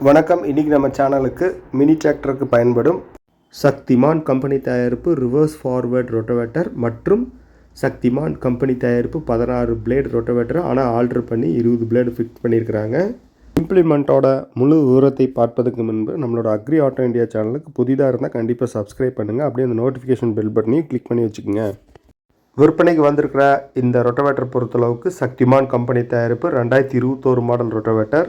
வணக்கம். இன்றைக்கி நம்ம சேனலுக்கு மினி டிராக்டருக்கு பயன்படும் சக்திமான் கம்பெனி தயாரிப்பு ரிவர்ஸ் ஃபார்வர்ட் ரொட்டவேட்டர் மற்றும் சக்திமான் கம்பெனி தயாரிப்பு பதினாறு பிளேடு ரொட்டவேட்டர் ஆனால் ஆர்டர் பண்ணி இருபது பிளேடு ஃபிக்ஸ் பண்ணியிருக்கிறாங்க. இம்ப்ளிமெண்ட்டோட முழு விவரத்தை பார்ப்பதற்கு முன்பு நம்மளோட அக்ரி ஆட்டோ இந்தியா சேனலுக்கு புதிதாக இருந்தால் கண்டிப்பாக சப்ஸ்கிரைப் பண்ணுங்கள் அப்படியே அந்த நோட்டிஃபிகேஷன் பெல் பட்டனையும் கிளிக் பண்ணி வச்சுக்கோங்க. விற்பனைக்கு வந்திருக்கிற இந்த ரொட்டவேட்டர் பொறுத்தளவுக்கு சக்திமான் கம்பெனி தயாரிப்பு ரெண்டாயிரத்தி இருபத்தோரு மாடல் ரொட்டவேட்டர்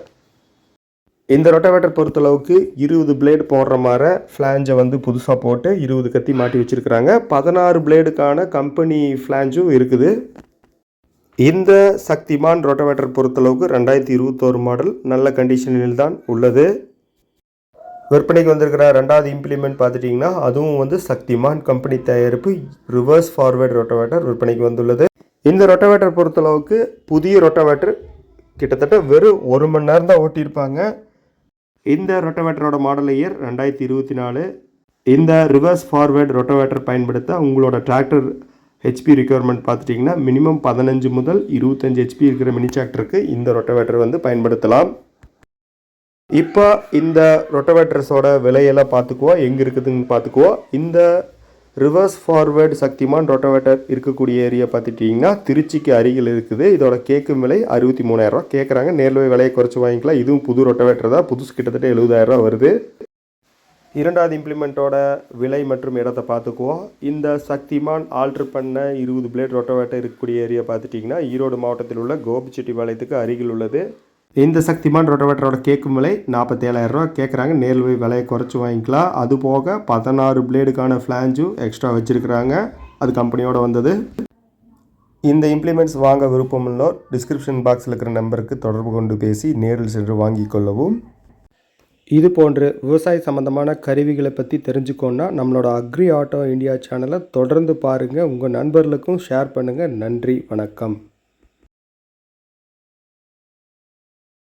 இந்த ரொட்டவேட்டர் பொறுத்தளவுக்கு இருபது பிளேடு போடுற மாதிரி ஃப்ளாஞ்சை வந்து புதுசாக போட்டு இருபது கத்தி மாட்டி வச்சுருக்கிறாங்க. பதினாறு பிளேடுக்கான கம்பெனி ஃப்ளாஞ்சும் இருக்குது. இந்த சக்திமான் ரொட்டவேட்டர் பொறுத்தளவுக்கு ரெண்டாயிரத்தி இருபத்தோரு மாடல் நல்ல கண்டிஷனில் தான் உள்ளது. விற்பனைக்கு வந்திருக்கிற ரெண்டாவது இம்ப்ளிமெண்ட் பார்த்துட்டிங்கன்னா அதுவும் வந்து சக்திமான் கம்பெனி தயாரிப்பு ரிவர்ஸ் ஃபார்வேர்டு ரொட்டவேட்டர் விற்பனைக்கு வந்துள்ளது. இந்த ரொட்டவேட்டர் பொறுத்தளவுக்கு புதிய ரொட்டவேட்டர் கிட்டத்தட்ட வெறும் ஒரு மணி நேரம் தான் ஓட்டியிருப்பாங்க. இந்த ரொட்டவேட்டரோட மாடல் இயர் ரெண்டாயிரத்தி இருபத்தி நாலு. இந்த ரிவர்ஸ் ஃபார்வேர்ட் ரொட்டவேட்டர் பயன்படுத்த உங்களோட டிராக்டர் ஹெச்பி ரிக்குவயர்மெண்ட் பார்த்துட்டிங்கன்னா மினிமம் பதினஞ்சு முதல் இருபத்தஞ்சு ஹெச்பி இருக்கிற மினி டிராக்டருக்கு இந்த ரொட்டவேட்டர் வந்து பயன்படுத்தலாம். இப்போ இந்த ரொட்டவேட்டர்ஸோட விலையெல்லாம் பார்த்துக்குவோம். எங்கே இருக்குதுன்னு பார்த்துக்குவோம். இந்த ரிவர்ஸ் ஃபார்வேர்டு சக்திமான் ரொட்டோவேட்டர் இருக்கக்கூடிய ஏரியா பார்த்துட்டிங்கன்னா திருச்சிக்கு அருகில் இருக்குது. இதோட கேட்கும் விலை அறுபத்தி மூணாயிரரூவா கேட்குறாங்க நேரில் போய் விலையை குறைச்சி வாங்கிக்கலாம். இதுவும் புது ரொட்டவேட்டர் தான். புதுசு கிட்டத்தட்ட எழுபதாயிரரூவா வருது. இரண்டாவது இம்ப்ளிமெண்ட்டோட விலை மற்றும் இடத்தை பார்த்துக்குவோம். இந்த சக்திமான் ஆல்ட்ரு பண்ண இருபது பிளேட் ரொட்டவேட்டர் இருக்கக்கூடிய ஏரியா பார்த்துட்டிங்கன்னா ஈரோடு மாவட்டத்தில் உள்ள கோபிச்செட்டி பாளையத்துக்கு அருகில் உள்ளது. இந்த சக்திமான் ரொட்டவேட்டரோட கேட்கும் விலை நாற்பத்தேழாயிரரூவா கேட்குறாங்க நேரில் போய் விலையை குறைச்சி வாங்கிக்கலாம். அது போக பதினாறு பிளேடுக்கான ஃப்ளாஞ்சும் எக்ஸ்ட்ரா வச்சுருக்குறாங்க. அது கம்பெனியோட வந்தது. இந்த இம்ப்ளிமெண்ட்ஸ் வாங்க விருப்பமுள்ளோர் டிஸ்கிரிப்ஷன் பாக்ஸில் இருக்கிற நம்பருக்கு தொடர்பு கொண்டு பேசி நேரில் சென்று வாங்கிக்கொள்ளவும் இது போன்று விவசாய சம்மந்தமான கருவிகளை பற்றி தெரிஞ்சுக்கோன்னா நம்மளோட அக்ரி ஆட்டோ இந்தியா சேனலை தொடர்ந்து பாருங்கள் உங்கள் நண்பர்களுக்கும் ஷேர் பண்ணுங்கள் நன்றி வணக்கம்.